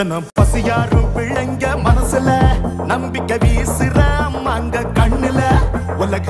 ஜனம் பசியாரும் பிள்ளைங்க மனசுல நம்பிக்கை வீசுற அங்க கண்ணுல. உலக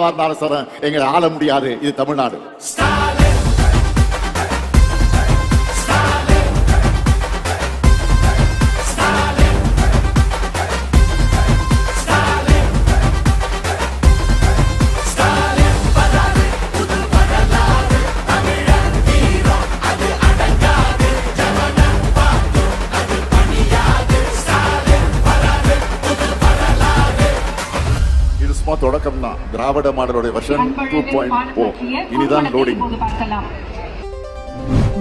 எந்த இருந்தாலும் சார் எங்களை ஆள முடியாது. இது தமிழ்நாடு. டூ பாயிண்ட் ஓ இனிதான் லோடிங்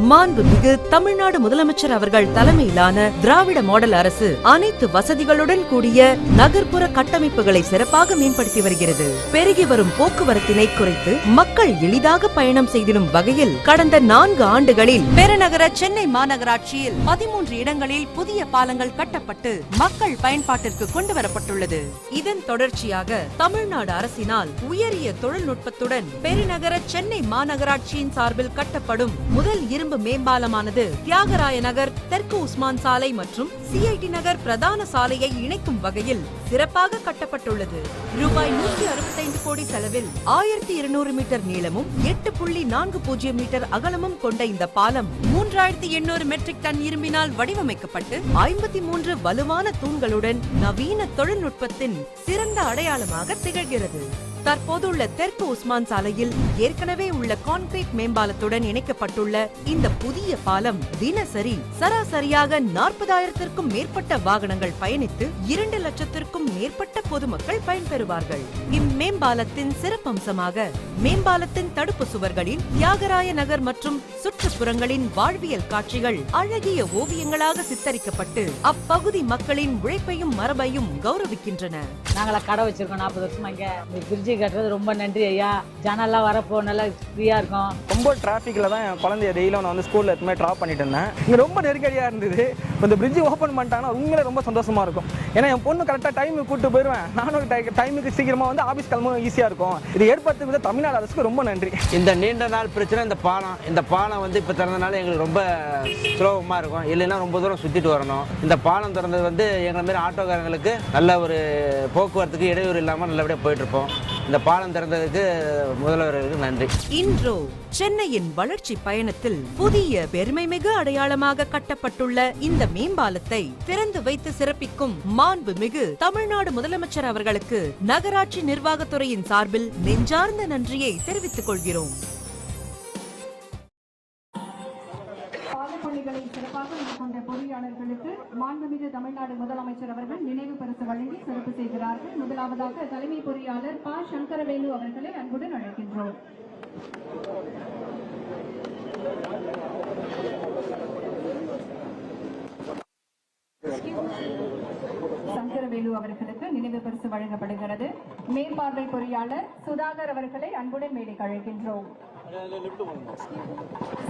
மாண்புமிகு தமிழ்நாடு முதலமைச்சர் அவர்கள் தலைமையிலான திராவிட மாடல் அரசு அனைத்து வசதிகளுடன் கூடிய நகர்ப்புற கட்டமைப்புகளை சிறப்பாக மேம்படுத்தி வருகிறது. பெருகி வரும் போக்குவரத்தினை குறைத்து மக்கள் எளிதாக பயணம் செய்திடும் வகையில் கடந்த நான்கு ஆண்டுகளில் பெருநகர சென்னை மாநகராட்சியில் பதிமூன்று இடங்களில் புதிய பாலங்கள் கட்டப்பட்டு மக்கள் பயன்பாட்டிற்கு கொண்டு வரப்பட்டுள்ளது. இதன் தொடர்ச்சியாக தமிழ்நாடு அரசினால் உயரிய தொழில்நுட்பத்துடன் பெருநகர சென்னை மாநகராட்சியின் சார்பில் கட்டப்படும் முதல் இரும்பு மேம்பாலமானது தியாகராய நகர் தெற்கு உஸ்மான் சாலை மற்றும் சிஐடி நகர் பிரதான சாலையை இணைக்கும் வகையில் சிறப்பாக கட்டப்பட்டுள்ளது. ரூபாய் நூற்றி அறுபத்தைந்து கோடி செலவில் ஆயிரத்தி இருநூறு மீட்டர் நீளமும் எட்டு புள்ளி நான்கு பூஜ்ஜியம் மீட்டர் அகலமும் கொண்ட இந்த பாலம் மூன்றாயிரத்தி எண்ணூறு மெட்ரிக் டன் இரும்பினால் வடிவமைக்கப்பட்டு ஐம்பத்தி மூன்று வலுவான தூண்களுடன் நவீன தொழில்நுட்பத்தின் சிறந்த அடையாளமாக திகழ்கிறது. தற்போதுள்ள தெற்கு உஸ்மான் சாலையில் ஏற்கனவே உள்ள கான்கிரீட் மேம்பாலத்துடன் இணைக்கப்பட்டுள்ள இந்த புதிய பாலம் தினசரி சராசரியாக நாற்பதாயிரத்திற்கும் மேற்பட்ட வாகனங்கள் பயணித்து இரண்டு லட்சத்திற்கும் மேற்பட்ட பொதுமக்கள் பயன்பெறுவார்கள். இம்மேம்பாலத்தின் சிறப்பம்சமாக மேம்பாலத்தின் தடுப்பு சுவர்களில் தியாகராய நகர் மற்றும் சுற்றுப்புறங்களின் வாழ்வியல் காட்சிகள் அழகிய ஓவியங்களாக சித்தரிக்கப்பட்டு அப்பகுதி மக்களின் உழைப்பையும் மரபையும் கௌரவிக்கின்றன. நாங்களா கடை வச்சிருக்கோம் நாற்பது வருஷமா இங்க. இந்த பிரிட்ஜ் கட்டுறது ரொம்ப நன்றி ஐயா. ஜனம்லாம் வரப்போ நல்லா ஃப்ரீயாக இருக்கும். ரொம்ப டிராஃபிக்கில் தான் என் குழந்தைய டெய்லியும் நான் வந்து ஸ்கூலில் எதுவுமே ட்ராப் பண்ணிட்டு இருந்தேன். இங்கே ரொம்ப நெருக்கடியாக இருந்தது. இந்த பிரிட்ஜ் ஓப்பன் பண்ணிட்டாங்கன்னா உண்மையிலே ரொம்ப சந்தோஷமாக இருக்கும். ஏன்னா என் பொண்ணு கரெக்டாக டைமுக்கு கூப்பிட்டு போயிடுவேன் நானும் டைமுக்கு சீக்கிரமாக வந்து ஆஃபீஸ் கிளம்பவும் ஈஸியாக இருக்கும். இது ஏற்படுத்துறது தமிழ்நாடு அரசுக்கு ரொம்ப நன்றி. இந்த நீண்ட நாள் பிரச்சனை இந்த பாலம் இந்த பாலம் வந்து இப்போ திறந்தனால எங்களுக்கு ரொம்ப சுலபமாக இருக்கும். இல்லைன்னா ரொம்ப தூரம் சுற்றிட்டு வரணும். இந்த பாலம் திறந்தது வந்து எங்களை மாதிரி ஆட்டோக்காரங்களுக்கு நல்ல ஒரு போக்குவரத்துக்கு இடையூறு இல்லாமல் நல்லபடியாக போயிட்டுருப்போம் இந்த பாலம் திறந்ததுக்கு முதல்வர்களுக்கு நன்றி. இன்றோ சென்னையின் வளர்ச்சி பயணத்தில் புதிய பெருமை மிகு அடையாளமாக கட்டப்பட்டுள்ள இந்த மேம்பாலத்தை திறந்து வைத்து சிறப்பிக்கும் மாண்புமிகு தமிழ்நாடு முதலமைச்சர் அவர்களுக்கு நகராட்சி நிர்வாகத்துறையின் சார்பில் நெஞ்சார்ந்த நன்றியை தெரிவித்துக் கொள்கிறோம். சிறப்பாக சிறப்பாக கொண்ட பொறியாளர்களுக்கு மாண்புமிகு தமிழ்நாடு முதலமைச்சர் அவர்கள் நினைவு பரிசு வழங்கி சிறப்பு செய்கிறார்கள். முதலாவதாக தலைமை பொறியாளர் ப. சங்கரவேலு அவர்களை அன்புடன் அழைக்கின்றோம். சங்கரவேலு அவர்களுக்கு நினைவு பரிசு வழங்கப்படுகிறது. மேற்பார்வை பொறியாளர் சுதாகர் அவர்களை அன்புடன் மேடைக்கு அழைக்கின்றோம்.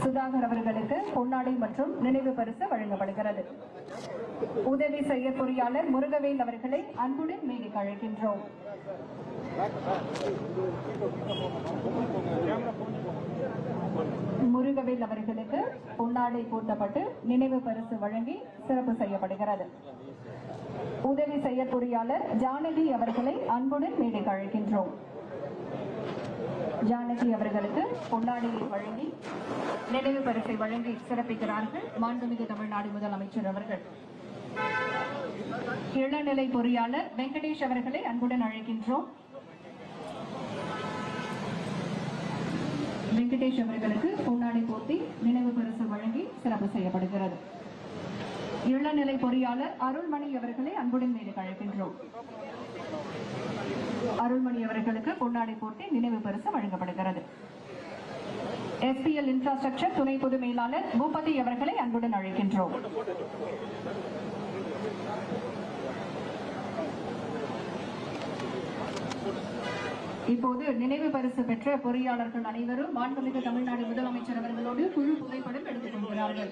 சுதாகர் அவர்களுக்கு பொன்னாடை மற்றும் நினைவு பரிசு வழங்கப்படுகிறது. உதவி செய்ய பொறியாளர் முருகவேல் அவர்களை அன்புடன் மேலே அழைக்கின்றோம். முருகவேல் அவர்களுக்கு பொன்னாடை பூட்டப்பட்டு நினைவு பரிசு வழங்கி சிறப்பு செய்யப்படுகிறது. உதவி செய்ய பொறியாளர் ஜானகி அவர்களை அன்புடன் மேடைக்கு அழைக்கின்றோம். ஜானகி அவர்களுக்கு பொன்னாடியை வழங்கி நினைவு பரிசை வழங்கி சிறப்பிக்கிறார்கள் மாண்புமிகு தமிழ்நாடு முதலமைச்சர் அவர்கள். இளநிலை பொறியாளர் வெங்கடேஷ் அவர்களை அன்புடன் அழைக்கின்றோம். வெங்கடேஷ் அவர்களுக்கு பொன்னாடை போர்த்தி நினைவு பரிசு வழங்கி சிறப்பு செய்யப்படுகிறது. இளநிலை பொறியாளர் அருள்மணி அவர்களை அன்புடன் மீது அழைக்கின்றோம். அருள்மணி அவர்களுக்கு கொண்டாடை போர்த்தி நினைவு பரிசு வழங்கப்படுகிறது. எஸ்பிஎல் இன்ஃப்ராஸ்ட்ரக்சர் துணை பொது மேலாளர் பூபதி அவர்களை அன்புடன் அழைக்கின்றோம். இப்போது நினைவு பரிசு பெற்ற பொறியாளர்கள் அனைவரும் மாண்புமிகு தமிழ்நாடு முதலமைச்சர் அவர்களோடு குழு புகைப்படம் எடுத்துக் கொள்கிறார்கள்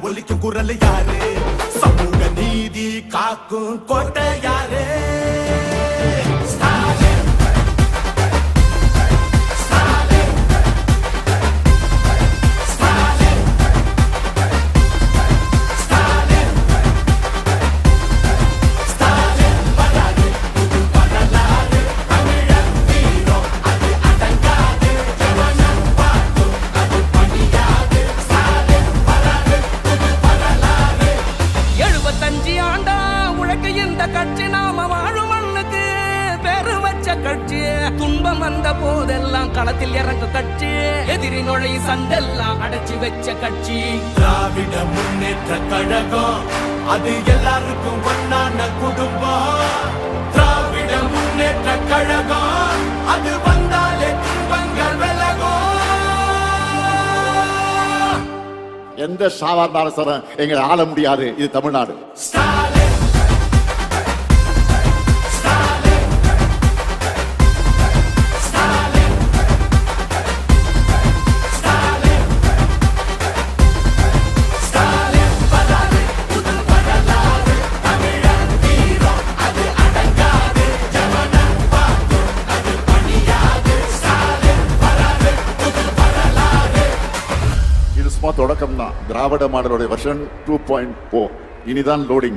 ஒலிக்கும் குரல் யாரு? சமூக நீதி காக்கும் கோட்டையா? எந்த சாவாதாரசரம் எங்களை ஆள முடியாது. இது தமிழ்நாடு. திராவிட மாடலுடைய வருஷன் டூ பாயிண்ட் ஃபோர் இனிதான் லோடிங்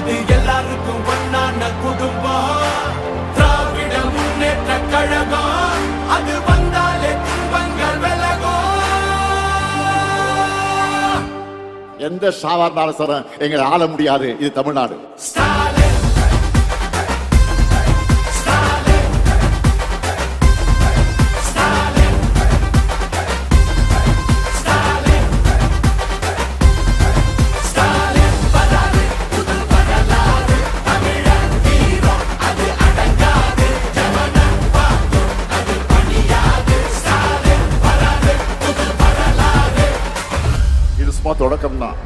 அது எல்லாருக்கும் ஒன்னான குடும்பம். திராவிட முன்னேற்ற கழகம். அது வந்தாலே துன்பங்கள் விலகும். எந்த சாவார்ந்தாலும் சார் எங்களை ஆள முடியாது. இது தமிழ்நாடு.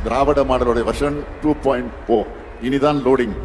திராவிட மாடலுடைய வெர்ஷன் டூ பாயிண்ட் போ இனிதான் லோடிங்